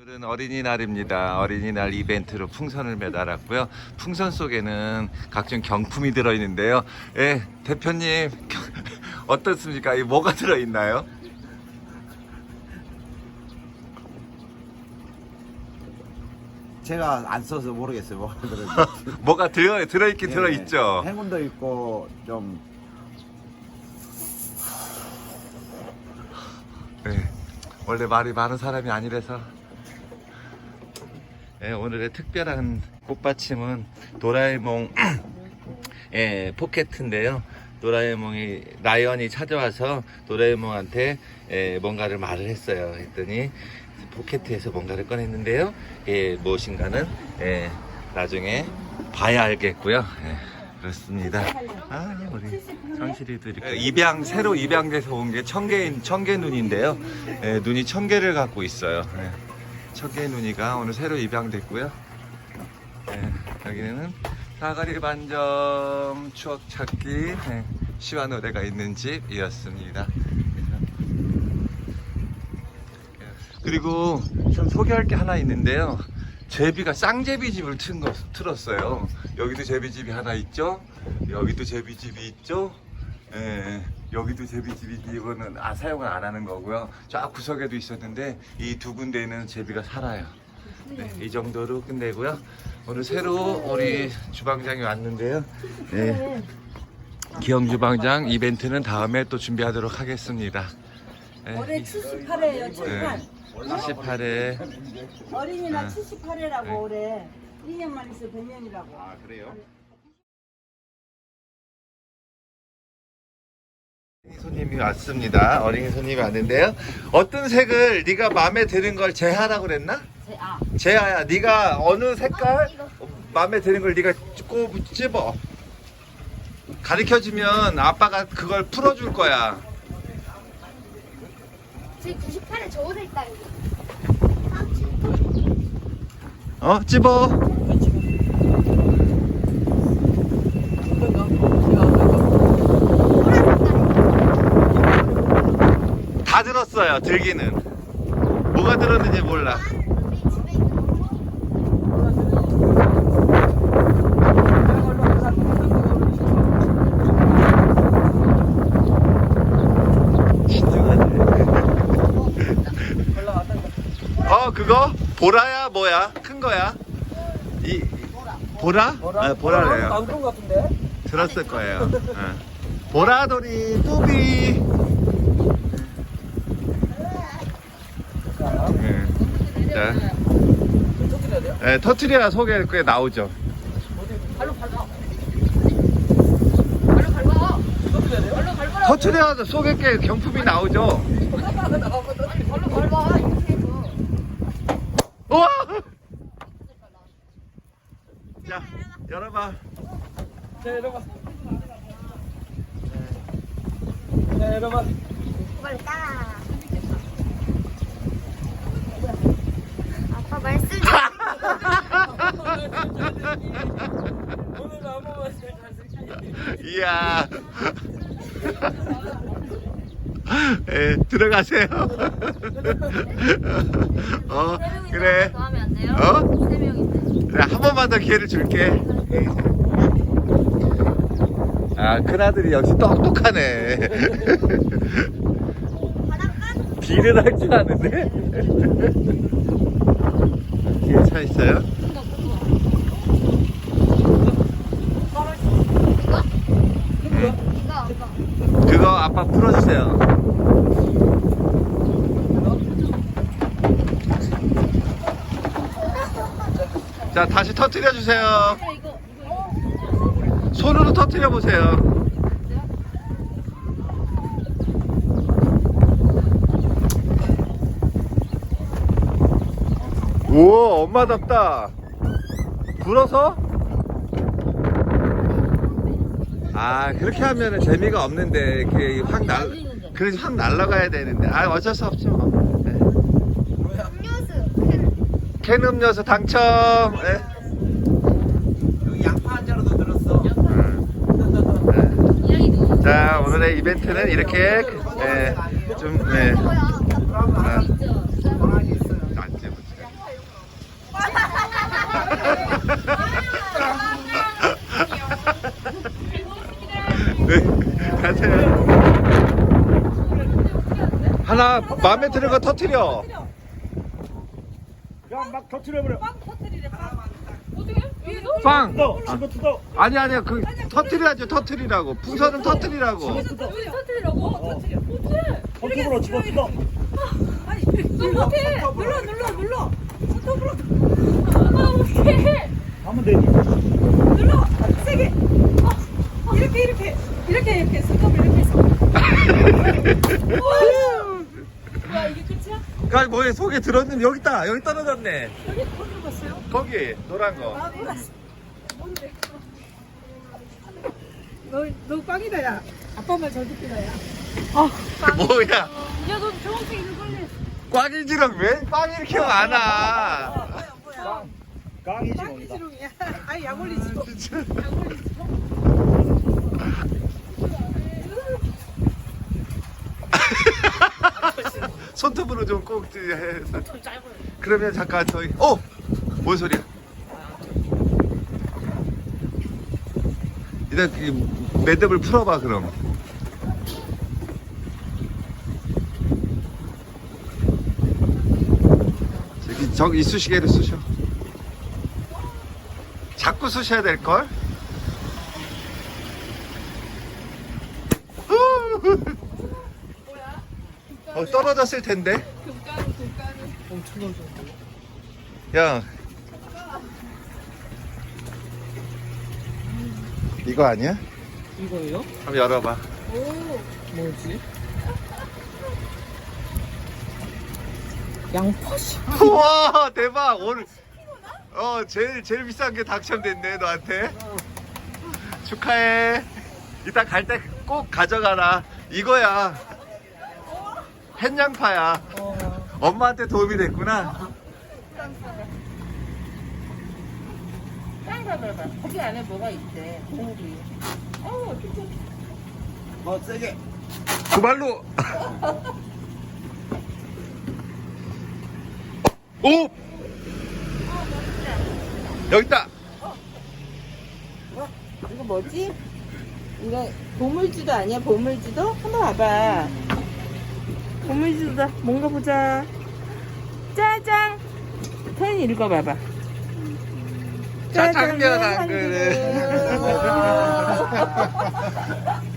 오늘은 어린이날입니다. 어린이날 이벤트로 풍선을 매달았고요. 풍선 속에는 각종 경품이 들어있는데요. 예, 대표님 어떻습니까? 이 뭐가 들어있나요? 제가 안 써서 모르겠어요. 뭐가 들어있는지. 뭐가 들어 들어있긴 예, 들어있죠. 행운도 있고 좀 예, 원래 말이 많은 사람이 아니라서. 예, 오늘의 특별한 꽃받침은 도라에몽 예, 포켓인데요. 도라에몽이 라이언이 찾아와서 도라에몽한테 예, 뭔가를 말을 했어요. 했더니 포켓에서 뭔가를 꺼냈는데요. 예, 무엇인가는 예, 나중에 봐야 알겠고요. 예, 그렇습니다. 아, 우리 성실이도 이렇게 입양 새로 입양돼서 온 게 청개 청개 눈인데요. 예, 눈이 천 개를 갖고 있어요. 예, 청개 눈이가 오늘 새로 입양됐고요. 예, 여기는 사가리 반점 추억 찾기 예, 시와 노래가 있는 집이었습니다. 그리고 좀 소개할 게 하나 있는데요. 제비가 쌍제비 집을 튼 거, 틀었어요. 여기도 제비집이 하나 있죠. 여기도 제비집이 있죠. 예, 여기도 제비집이 이거는 아, 사용을 안 하는 거고요. 쫙 구석에도 있었는데 이 두 군데는 제비가 살아요. 네, 이 정도로 끝내고요. 오늘 새로 우리 주방장이 왔는데요. 네, 기영 주방장 이벤트는 다음에 또 준비하도록 하겠습니다. 네, 올해 78회예요, 78. 78회 어린이날 네. 78회라고 네. 올해 2년만 있어 100년이라고. 아 그래요? 손님이 왔습니다. 어린이 손님이 왔는데요. 어떤 색을 네가 마음에 드는 걸 제하라고 그랬나? 아, 제하야, 네가 어느 색깔 마음에 드는 걸 네가 꼭 집어. 가르쳐 주면 아빠가 그걸 풀어 줄 거야. 제 98에 저 옷을 딱 어? 집어. 다 들었어요. 들기는. 뭐가 들었는지 몰라. 어 그거 보라야 뭐야 큰 거야 이 보라 보라 아, 보라래요 같은데? 들었을 거예요 어. 보라돌이 뚜비 자, 돼요? 네, 터트려야 속에 꽤 나오죠 발로 밟아. 발로 밟아. 발로 밟아라. 터트려야 속에 꽤 경품이 나오죠 발로 밟아. 우와 자 열어봐 자, 내려봐. 자, 내려봐. 빨리 따라. 아빠 말씀 좀. 오늘 한 번만 잘 쓸게. 이야. 예, 들어가세요. 어, 그래. 어? 세 명인데. 그래, 한 번만 더 기회를 줄게. 아, 큰아들이 역시 똑똑하네. 딜을 할 줄 아는데? 뒤에 차 있어요? 이거 이거. 아빠 풀어주세요. 자, 다시 터트려 주세요. 손으로 터트려 보세요. 우와, 엄마답다. 불어서? 아, 그렇게 하면 재미가 없는데, 이렇게 확 날, 그래서 확 날아가야 되는데. 아, 어쩔 수 없죠. 뭐. 네. 음료수. 캔 음료수 당첨. 네. 여기 양파 한 자루도 들었어. 이야기 누구? 자, 오늘의 이벤트는 이렇게, 예, 좀, 네. 아, 진짜. 하나 있어요. 안 찍었어요. 하나 마음에 드는 거 터트려. 야막 터트려버려 빵 터트리래 빵. 어떻게? 빵. 뜯어 집어 뜯어 아니 아니야 그 터트려야죠 터트리라고. 풍선은 터트리라고. 여기 터뜨리라고? 어떻게? 손톱으로 집어 뜯어 아니 눌러 눌러 눌러 눌러. 손톱으로 아, 어떡해. 하면 되지 눌러 세게. 어, 이렇게 이렇게 이렇게 이렇게 손톱을 이렇게 해서. 야 뭐에 속에 들었는데 여기 있다 여기 떨어졌네. 여기 손으로 봤어요? 거기 노란 거. 아 몰랐어. 뭔데? 너너 빵이다 야. 아빠 말 잘 듣기다 야. 뭐야? 야, 너 초록색 이거 걸려. 꽝이지랑 왜 빵이 이렇게 많아? 뭐야? 깡이지 빵이 뭡니다 지롱이야. 아니 약 올리지. 손톱으로 좀꼭 해서. 그러면 잠깐 저기. 어, 뭔 소리야? 일단 이 매듭을 풀어봐 그럼. 저기 저기 이쑤시개를 쑤셔. 자꾸 쑤셔야 될 걸. 어, 떨어졌을 텐데. 야. 이거 아니야? 이거예요? 한번 열어봐. 뭐지? 양파씨 우와 대박 오늘 어 제일 제일 비싼 게 당첨됐네 너한테 축하해 이따 갈 때 꼭 가져가라 이거야 햇양파야 엄마한테 도움이 됐구나 거기 안에 뭐가 있대? 공기. 뭐 세게 두 발로 오 여기 있다 이거 뭐지? 이거 보물지도 아니야? 보물지도? 한번 봐봐. 보물지도다. 뭔가 보자. 짜장. 태연이 읽어봐봐. 짜장면 한 그릇.